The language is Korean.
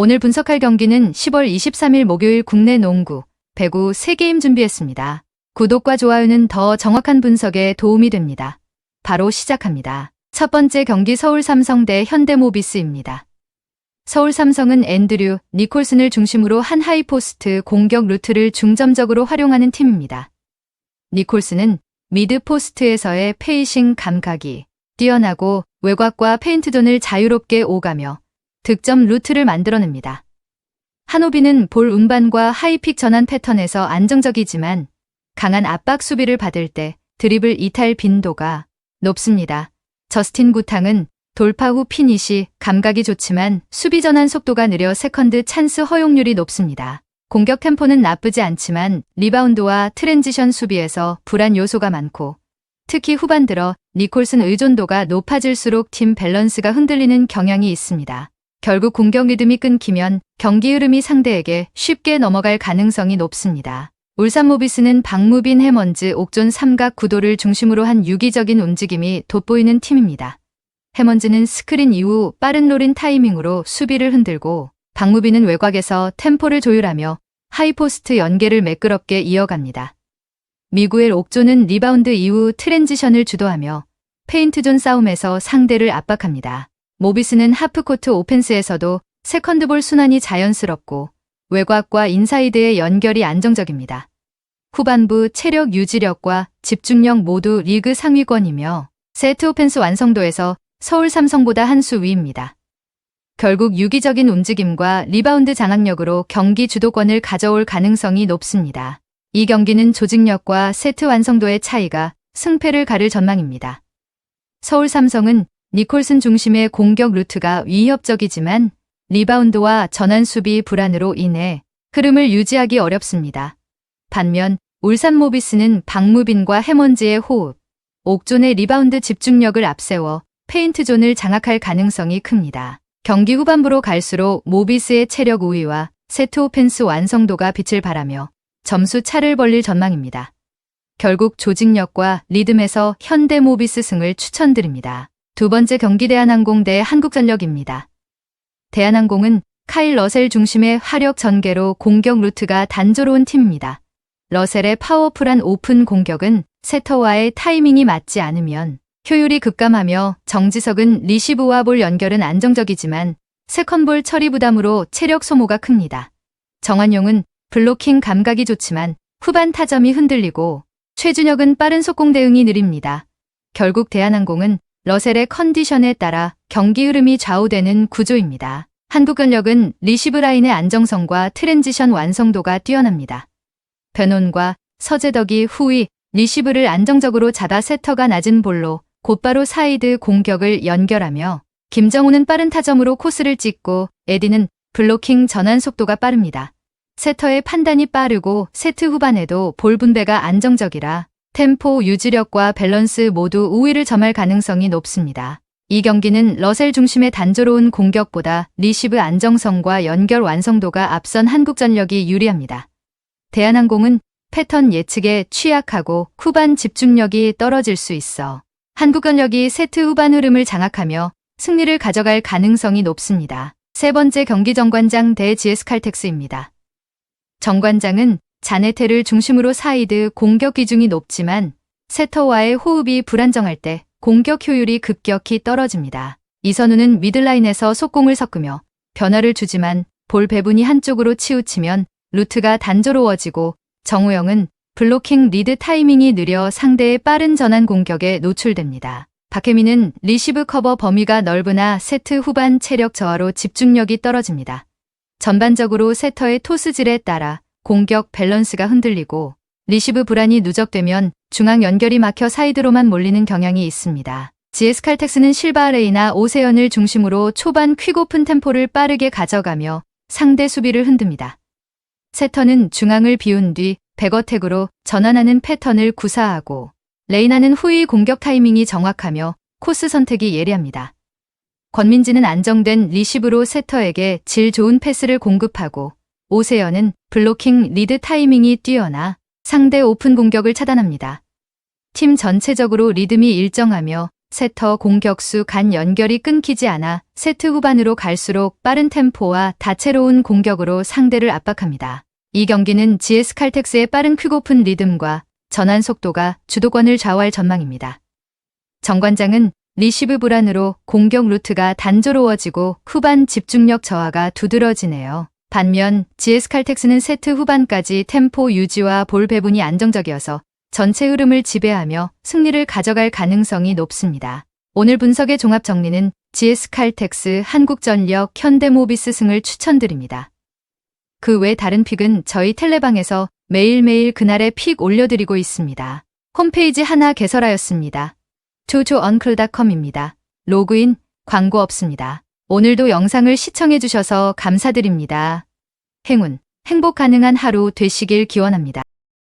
오늘 분석할 경기는 10월 23일 목요일 국내 농구, 배구 3게임 준비했습니다. 구독과 좋아요는 더 정확한 분석에 도움이 됩니다. 바로 시작합니다. 첫 번째 경기 서울 삼성 대 현대모비스입니다. 서울 삼성은 앤드류, 니콜슨을 중심으로 한 하이포스트 공격 루트를 중점적으로 활용하는 팀입니다. 니콜슨은 미드 포스트에서의 페이싱 감각이 뛰어나고 외곽과 페인트존을 자유롭게 오가며 득점 루트를 만들어냅니다. 한호비는 볼 운반과 하이픽 전환 패턴에서 안정적이지만 강한 압박 수비를 받을 때 드리블 이탈 빈도가 높습니다. 저스틴 구탕은 돌파 후 피니시 감각이 좋지만 수비 전환 속도가 느려 세컨드 찬스 허용률이 높습니다. 공격 템포는 나쁘지 않지만 리바운드와 트랜지션 수비에서 불안 요소가 많고 특히 후반 들어 니콜슨 의존도가 높아질수록 팀 밸런스가 흔들리는 경향이 있습니다. 결국 공격 리듬이 끊기면 경기 흐름이 상대에게 쉽게 넘어갈 가능성이 높습니다. 울산 모비스는 박무빈 해먼즈 옥존 삼각 구도를 중심으로 한 유기적인 움직임이 돋보이는 팀입니다. 해먼즈는 스크린 이후 빠른 롤인 타이밍으로 수비를 흔들고 박무빈은 외곽에서 템포를 조율하며 하이포스트 연계를 매끄럽게 이어갑니다. 미구엘 옥조는 리바운드 이후 트랜지션을 주도하며 페인트존 싸움에서 상대를 압박합니다. 모비스는 하프코트 오펜스에서도 세컨드볼 순환이 자연스럽고 외곽과 인사이드의 연결이 안정적입니다. 후반부 체력 유지력과 집중력 모두 리그 상위권이며 세트 오펜스 완성도에서 서울 삼성보다 한 수 위입니다. 결국 유기적인 움직임과 리바운드 장악력으로 경기 주도권을 가져올 가능성이 높습니다. 이 경기는 조직력과 세트 완성도의 차이가 승패를 가를 전망입니다. 서울 삼성은 니콜슨 중심의 공격 루트가 위협적이지만 리바운드와 전환 수비 불안으로 인해 흐름을 유지하기 어렵습니다. 반면 울산 모비스는 박무빈과 해먼즈의 호흡, 옥존의 리바운드 집중력을 앞세워 페인트존을 장악할 가능성이 큽니다. 경기 후반부로 갈수록 모비스의 체력 우위와 세트 오펜스 완성도가 빛을 발하며 점수 차를 벌릴 전망입니다. 결국 조직력과 리듬에서 현대 모비스 승을 추천드립니다. 두 번째 경기 대한항공 대 한국전력입니다. 대한항공은 카일 러셀 중심의 화력 전개로 공격 루트가 단조로운 팀입니다. 러셀의 파워풀한 오픈 공격은 세터와의 타이밍이 맞지 않으면 효율이 급감하며 정지석은 리시브와 볼 연결은 안정적이지만 세컨볼 처리 부담으로 체력 소모가 큽니다. 정한용은 블로킹 감각이 좋지만 후반 타점이 흔들리고 최준혁은 빠른 속공 대응이 느립니다. 결국 대한항공은 러셀의 컨디션에 따라 경기 흐름이 좌우되는 구조입니다. 한국전력은 리시브 라인의 안정성과 트랜지션 완성도가 뛰어납니다. 변온과 서재덕이 후위 리시브를 안정적으로 잡아 세터가 낮은 볼로 곧바로 사이드 공격을 연결하며 김정우는 빠른 타점으로 코스를 찍고 에디는 블로킹 전환 속도가 빠릅니다. 세터의 판단이 빠르고 세트 후반에도 볼 분배가 안정적이라 템포 유지력과 밸런스 모두 우위를 점할 가능성이 높습니다. 이 경기는 러셀 중심의 단조로운 공격보다 리시브 안정성과 연결 완성도가 앞선 한국전력이 유리합니다. 대한항공은 패턴 예측에 취약하고 후반 집중력이 떨어질 수 있어 한국전력이 세트 후반 흐름을 장악하며 승리를 가져갈 가능성이 높습니다. 세 번째 경기 정관장 대 GS 칼텍스입니다. 정관장은 자네테를 중심으로 사이드 공격 기중이 높지만 세터와의 호흡이 불안정할 때 공격 효율이 급격히 떨어집니다. 이선우는 미들라인에서 속공을 섞으며 변화를 주지만 볼 배분이 한쪽으로 치우치면 루트가 단조로워지고 정우영은 블로킹 리드 타이밍이 느려 상대의 빠른 전환 공격에 노출됩니다. 박혜민은 리시브 커버 범위가 넓으나 세트 후반 체력 저하로 집중력이 떨어집니다. 전반적으로 세터의 토스질에 따라 공격 밸런스가 흔들리고 리시브 불안이 누적되면 중앙 연결이 막혀 사이드로만 몰리는 경향이 있습니다. GS 칼텍스는 실바레이나 오세연을 중심으로 초반 퀵오픈 템포를 빠르게 가져가며 상대 수비를 흔듭니다. 세터는 중앙을 비운 뒤 백어택으로 전환하는 패턴을 구사하고 레이나는 후위 공격 타이밍이 정확하며 코스 선택이 예리합니다. 권민지는 안정된 리시브로 세터에게 질 좋은 패스를 공급하고 오세연은 블로킹 리드 타이밍이 뛰어나 상대 오픈 공격을 차단합니다. 팀 전체적으로 리듬이 일정하며 세터 공격수 간 연결이 끊기지 않아 세트 후반으로 갈수록 빠른 템포와 다채로운 공격으로 상대를 압박합니다. 이 경기는 GS 칼텍스의 빠른 퀵오픈 리듬과 전환 속도가 주도권을 좌우할 전망입니다. 정관장은 리시브 불안으로 공격 루트가 단조로워지고 후반 집중력 저하가 두드러지네요. 반면 GS 칼텍스는 세트 후반까지 템포 유지와 볼 배분이 안정적이어서 전체 흐름을 지배하며 승리를 가져갈 가능성이 높습니다. 오늘 분석의 종합 정리는 GS 칼텍스, 한국전력, 현대모비스 승을 추천드립니다. 그 외 다른 픽은 저희 텔레방에서 매일매일 그날의 픽 올려드리고 있습니다. 홈페이지 하나 개설하였습니다. 투투언클닷컴입니다. 로그인, 광고 없습니다. 오늘도 영상을 시청해주셔서 감사드립니다. 행운, 행복 가능한 하루 되시길 기원합니다.